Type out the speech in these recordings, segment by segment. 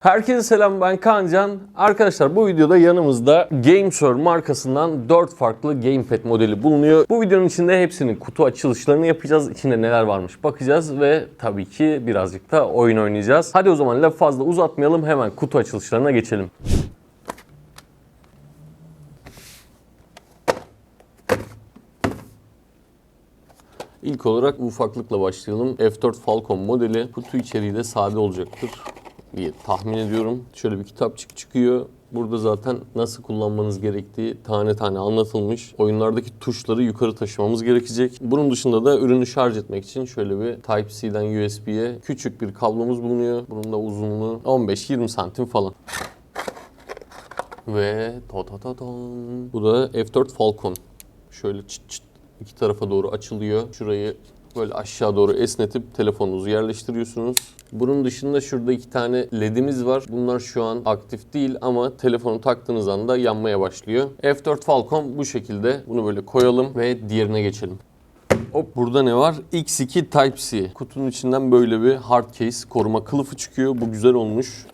Herkese selam ben Kaancan. Arkadaşlar bu videoda yanımızda GameSir markasından 4 farklı gamepad modeli bulunuyor. Bu videonun içinde hepsinin kutu açılışlarını yapacağız. İçinde neler varmış bakacağız ve tabii ki birazcık da oyun oynayacağız. Hadi o zaman laf fazla uzatmayalım hemen kutu açılışlarına geçelim. İlk olarak ufaklıkla başlayalım. F4 Falcon modeli kutu içeriği de sade olacaktır diye tahmin ediyorum. Şöyle bir kitapçık çıkıyor. Burada zaten nasıl kullanmanız gerektiği tane tane anlatılmış. Oyunlardaki tuşları yukarı taşımamız gerekecek. Bunun dışında da ürünü şarj etmek için şöyle bir Type-C'den USB'ye küçük bir kablomuz bulunuyor. Bunun da uzunluğu 15-20 santim falan. Ve ta ta ta tam. Bu da F4 Falcon. Şöyle çıt çıt iki tarafa doğru açılıyor. Şurayı böyle aşağı doğru esnetip telefonunuzu yerleştiriyorsunuz. Bunun dışında şurada iki tane ledimiz var. Bunlar şu an aktif değil ama telefonu taktığınız anda yanmaya başlıyor. F4 Falcon bu şekilde. Bunu böyle koyalım ve diğerine geçelim. Hop burada ne var? X2 Type-C. Kutunun içinden böyle bir hard case koruma kılıfı çıkıyor. Bu güzel olmuş.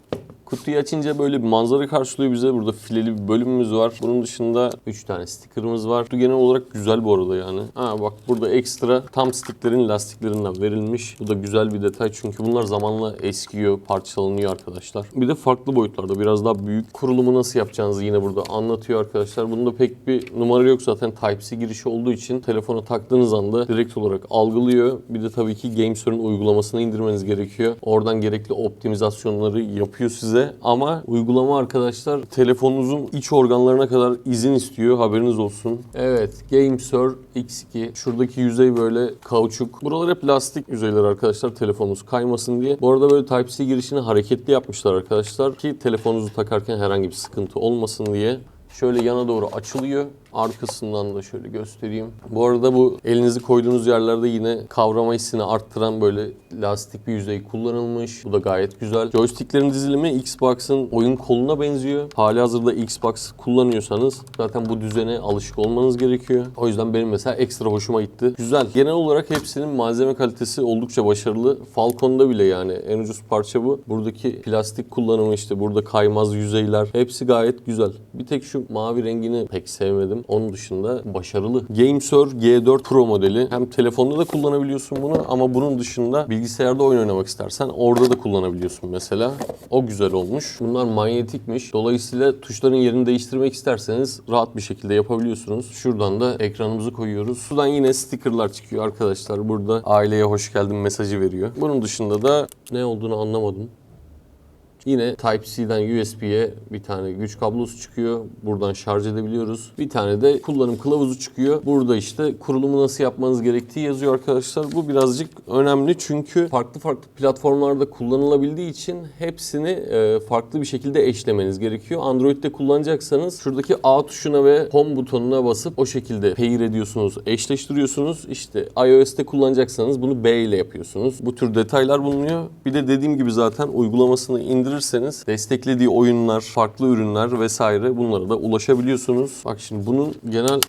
Kutuyu açınca böyle bir manzara karşılıyor bize. Burada fileli bir bölümümüz var. Bunun dışında 3 tane sticker'ımız var. Kutu genel olarak güzel bu arada yani. Ha bak burada ekstra tam sticklerin lastiklerinden verilmiş. Bu da güzel bir detay çünkü bunlar zamanla eskiyor, parçalanıyor arkadaşlar. Bir de farklı boyutlarda biraz daha büyük. Kurulumu nasıl yapacağınızı yine burada anlatıyor arkadaşlar. Bunda pek bir numara yok zaten Type-C girişi olduğu için telefona taktığınız anda direkt olarak algılıyor. Bir de tabii ki GameSir'ın uygulamasını indirmeniz gerekiyor. Oradan gerekli optimizasyonları yapıyor size. Ama uygulama arkadaşlar telefonunuzun iç organlarına kadar izin istiyor. Haberiniz olsun. Evet GameSir X2. Şuradaki yüzey böyle kauçuk. Buralar hep lastik yüzeyler arkadaşlar telefonunuz kaymasın diye. Bu arada böyle Type-C girişini hareketli yapmışlar arkadaşlar ki telefonunuzu takarken herhangi bir sıkıntı olmasın diye. Şöyle yana doğru açılıyor. Arkasından da şöyle göstereyim. Bu arada bu elinizi koyduğunuz yerlerde yine kavrama hissini arttıran böyle lastik bir yüzey kullanılmış. Bu da gayet güzel. Joysticklerin dizilimi Xbox'ın oyun koluna benziyor. Hali hazırda Xbox kullanıyorsanız zaten bu düzene alışık olmanız gerekiyor. O yüzden benim mesela ekstra hoşuma gitti. Güzel. Genel olarak hepsinin malzeme kalitesi oldukça başarılı. Falcon'da bile yani en ucuz parça bu. Buradaki plastik kullanımı işte burada kaymaz yüzeyler hepsi gayet güzel. Bir tek şu mavi rengini pek sevmedim. Onun dışında başarılı. GameSir G4 Pro modeli. Hem telefonda da kullanabiliyorsun bunu ama bunun dışında bilgisayarda oyun oynamak istersen orada da kullanabiliyorsun mesela. O güzel olmuş. Bunlar manyetikmiş. Dolayısıyla tuşların yerini değiştirmek isterseniz rahat bir şekilde yapabiliyorsunuz. Şuradan da ekranımızı koyuyoruz. Şuradan yine stickerlar çıkıyor arkadaşlar. Burada aileye hoş geldin mesajı veriyor. Bunun dışında da ne olduğunu anlamadım. Yine Type-C'den USB'ye bir tane güç kablosu çıkıyor. Buradan şarj edebiliyoruz. Bir tane de kullanım kılavuzu çıkıyor. Burada işte kurulumu nasıl yapmanız gerektiği yazıyor arkadaşlar. Bu birazcık önemli çünkü farklı farklı platformlarda kullanılabildiği için hepsini e, farklı bir şekilde eşlemeniz gerekiyor. Android'de kullanacaksanız şuradaki A tuşuna ve Home butonuna basıp o şekilde pair ediyorsunuz, eşleştiriyorsunuz. İşte iOS'te kullanacaksanız bunu B ile yapıyorsunuz. Bu tür detaylar bulunuyor. Bir de dediğim gibi zaten uygulamasını indirirseniz desteklediği oyunlar, farklı ürünler vesaire bunlara da ulaşabiliyorsunuz. Bak şimdi bunun genel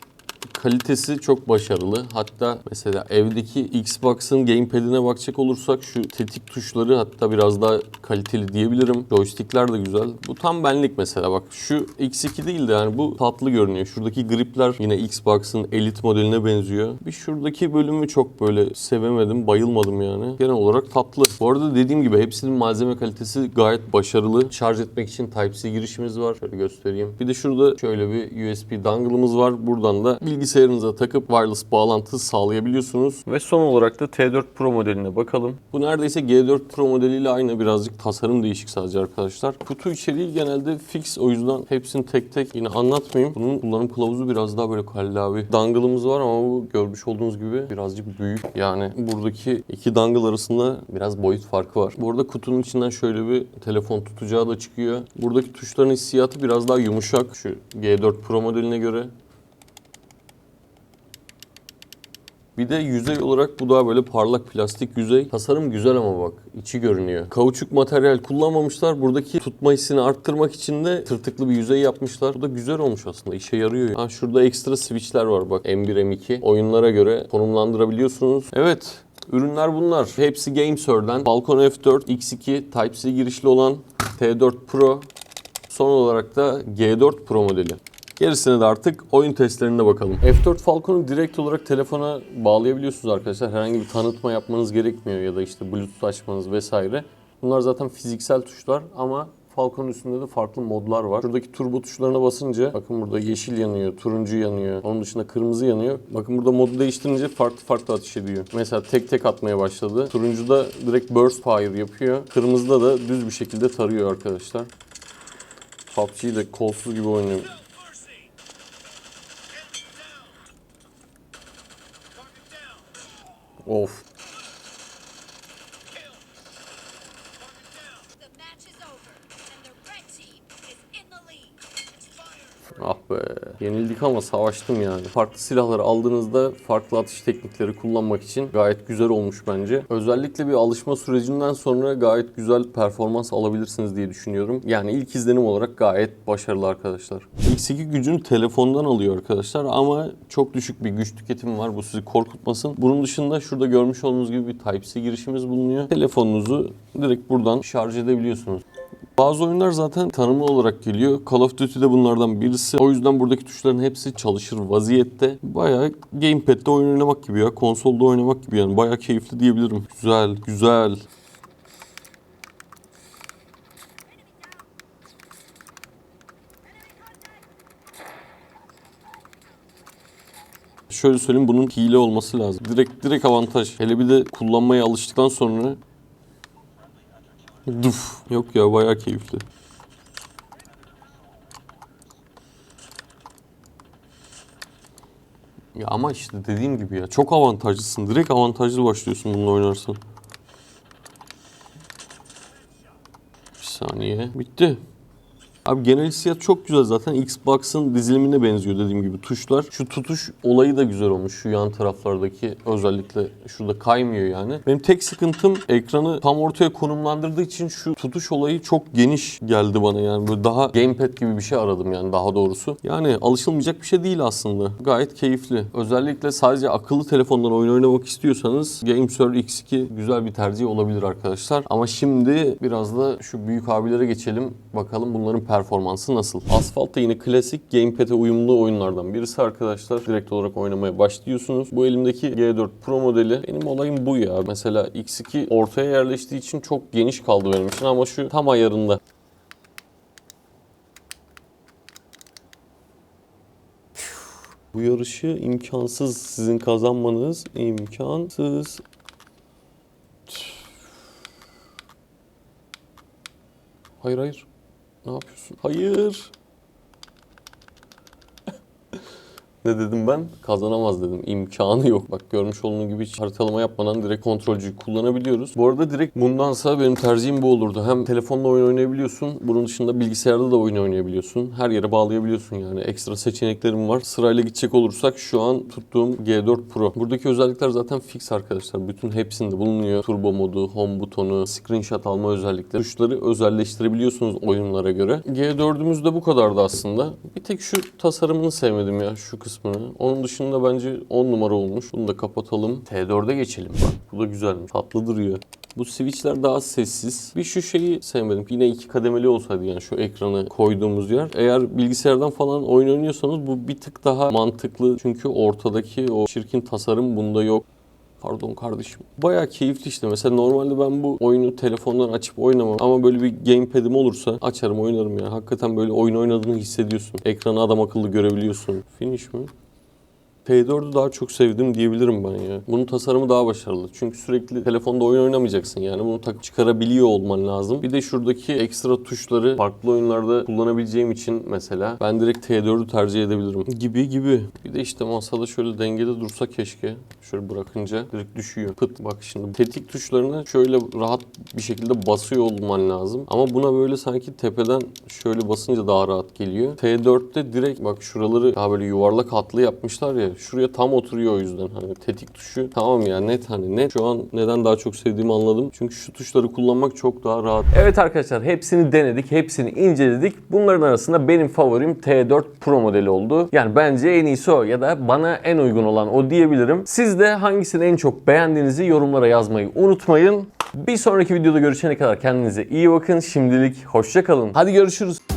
kalitesi çok başarılı. Hatta mesela evdeki Xbox'ın gamepad'ine bakacak olursak şu tetik tuşları hatta biraz daha kaliteli diyebilirim. Joystickler de güzel. Bu tam benlik mesela bak. Şu X2 değil de yani bu tatlı görünüyor. Şuradaki gripler yine Xbox'ın Elite modeline benziyor. Bir şuradaki bölümü çok böyle sevemedim, bayılmadım yani. Genel olarak tatlı. Bu arada dediğim gibi hepsinin malzeme kalitesi gayet başarılı. Şarj etmek için Type-C girişimiz var. Şöyle göstereyim. Bir de şurada şöyle bir USB dongle'ımız var. Buradan da bilgisayarınıza takıp wireless bağlantı sağlayabiliyorsunuz. Ve son olarak da T4 Pro modeline bakalım. Bu neredeyse G4 Pro modeliyle aynı birazcık tasarım değişik sadece arkadaşlar. Kutu içeriği genelde fix o yüzden hepsini tek tek yine anlatmayayım. Bunun kullanım kılavuzu biraz daha böyle kallavi. Dongle'ımız var ama bu görmüş olduğunuz gibi birazcık büyük. Yani buradaki iki dongle arasında biraz boyut farkı var. Bu arada kutunun içinden şöyle bir telefon tutacağı da çıkıyor. Buradaki tuşların hissiyatı biraz daha yumuşak şu G4 Pro modeline göre. Bir de yüzey olarak bu daha böyle parlak plastik yüzey. Tasarım güzel ama bak içi görünüyor. Kauçuk materyal kullanmamışlar. Buradaki tutma hissini arttırmak için de tırtıklı bir yüzey yapmışlar. Bu da güzel olmuş aslında. işe yarıyor. Ha şurada ekstra switchler var bak. M1 M2 oyunlara göre konumlandırabiliyorsunuz. Evet Ürünler bunlar. Hepsi GameSir'den. Falcon F4 X2 Type-C girişli olan T4 Pro, son olarak da G4 Pro modeli. Gerisine de artık oyun testlerine bakalım. F4 Falcon'u direkt olarak telefona bağlayabiliyorsunuz arkadaşlar. Herhangi bir tanıtma yapmanız gerekmiyor ya da işte Bluetooth açmanız vesaire. Bunlar zaten fiziksel tuşlar ama Falcon'un üstünde de farklı modlar var. Şuradaki turbo tuşlarına basınca bakın burada yeşil yanıyor, turuncu yanıyor. Onun dışında kırmızı yanıyor. Bakın burada modu değiştirince farklı farklı atış ediyor. Mesela tek tek atmaya başladı. Turuncuda direkt burst fire yapıyor. Kırmızıda da düz bir şekilde tarıyor arkadaşlar. PUBG'yi de kolsuz gibi oynuyor. Of. Ah be. Yenildik ama savaştım yani. Farklı silahları aldığınızda farklı atış teknikleri kullanmak için gayet güzel olmuş bence. Özellikle bir alışma sürecinden sonra gayet güzel performans alabilirsiniz diye düşünüyorum. Yani ilk izlenim olarak gayet başarılı arkadaşlar. X2 gücünü telefondan alıyor arkadaşlar ama çok düşük bir güç tüketimi var. Bu sizi korkutmasın. Bunun dışında şurada görmüş olduğunuz gibi bir Type-C girişimiz bulunuyor. Telefonunuzu direkt buradan şarj edebiliyorsunuz. Bazı oyunlar zaten tanımlı olarak geliyor. Call of Duty de bunlardan birisi. O yüzden buradaki tuşların hepsi çalışır vaziyette. Bayağı gamepad'de oyun oynamak gibi ya. Konsolda oynamak gibi yani. Bayağı keyifli diyebilirim. Güzel, güzel. Şöyle söyleyeyim bunun hile olması lazım. Direkt direkt avantaj. Hele bir de kullanmaya alıştıktan sonra Duf. Yok ya bayağı keyifli. Ya ama işte dediğim gibi ya çok avantajlısın. Direkt avantajlı başlıyorsun bununla oynarsan. Bir saniye. Bitti. Abi genel hissiyat çok güzel zaten. Xbox'ın dizilimine benziyor dediğim gibi tuşlar. Şu tutuş olayı da güzel olmuş. Şu yan taraflardaki özellikle şurada kaymıyor yani. Benim tek sıkıntım ekranı tam ortaya konumlandırdığı için şu tutuş olayı çok geniş geldi bana yani. Böyle daha gamepad gibi bir şey aradım yani daha doğrusu. Yani alışılmayacak bir şey değil aslında. Gayet keyifli. Özellikle sadece akıllı telefondan oyun oynamak istiyorsanız GameSir X2 güzel bir tercih olabilir arkadaşlar. Ama şimdi biraz da şu büyük abilere geçelim. Bakalım bunların performansı nasıl? Asphalt da yine klasik gamepad'e uyumlu oyunlardan birisi arkadaşlar. Direkt olarak oynamaya başlıyorsunuz. Bu elimdeki G4 Pro modeli. Benim olayım bu ya. Mesela X2 ortaya yerleştiği için çok geniş kaldı benim için ama şu tam ayarında. Bu yarışı imkansız sizin kazanmanız imkansız. Hayır hayır. Ne yapıyorsun? Hayır. Ne dedim ben? Kazanamaz dedim. İmkanı yok. Bak görmüş olduğunuz gibi hiç haritalama yapmadan direkt kontrolcüyü kullanabiliyoruz. Bu arada direkt bundansa benim tercihim bu olurdu. Hem telefonla oyun oynayabiliyorsun. Bunun dışında bilgisayarda da oyun oynayabiliyorsun. Her yere bağlayabiliyorsun yani. Ekstra seçeneklerim var. Sırayla gidecek olursak şu an tuttuğum G4 Pro. Buradaki özellikler zaten fix arkadaşlar. Bütün hepsinde bulunuyor. Turbo modu, home butonu, screenshot alma özellikleri. Tuşları özelleştirebiliyorsunuz oyunlara göre. G4'ümüz de bu kadardı aslında. Bir tek şu tasarımını sevmedim ya şu kısmını. Onun dışında bence 10 numara olmuş. Bunu da kapatalım. T4'e geçelim bak. Bu da güzelmiş. Tatlı duruyor. Bu switchler daha sessiz. Bir şu şeyi sevmedim. Yine iki kademeli olsaydı yani şu ekranı koyduğumuz yer. Eğer bilgisayardan falan oyun oynuyorsanız bu bir tık daha mantıklı. Çünkü ortadaki o çirkin tasarım bunda yok. Pardon kardeşim. Bayağı keyifli işte. Mesela normalde ben bu oyunu telefondan açıp oynamam. Ama böyle bir gamepad'im olursa açarım oynarım ya. Hakikaten böyle oyun oynadığını hissediyorsun. Ekranı adam akıllı görebiliyorsun. Finish mi? T4'ü daha çok sevdim diyebilirim ben ya. Bunun tasarımı daha başarılı. Çünkü sürekli telefonda oyun oynamayacaksın yani. Bunu tak çıkarabiliyor olman lazım. Bir de şuradaki ekstra tuşları farklı oyunlarda kullanabileceğim için mesela ben direkt T4'ü tercih edebilirim. Gibi gibi. Bir de işte masada şöyle dengede dursa keşke. Şöyle bırakınca direkt düşüyor. Pıt bak şimdi tetik tuşlarına şöyle rahat bir şekilde basıyor olman lazım. Ama buna böyle sanki tepeden şöyle basınca daha rahat geliyor. T4'te direkt bak şuraları daha böyle yuvarlak hatlı yapmışlar ya. Şuraya tam oturuyor o yüzden. Hani tetik tuşu tamam ya net hani net. Şu an neden daha çok sevdiğimi anladım. Çünkü şu tuşları kullanmak çok daha rahat. Evet arkadaşlar hepsini denedik. Hepsini inceledik. Bunların arasında benim favorim T4 Pro modeli oldu. Yani bence en iyisi o ya da bana en uygun olan o diyebilirim. Siz de hangisini en çok beğendiğinizi yorumlara yazmayı unutmayın. Bir sonraki videoda görüşene kadar kendinize iyi bakın. Şimdilik hoşça kalın. Hadi görüşürüz.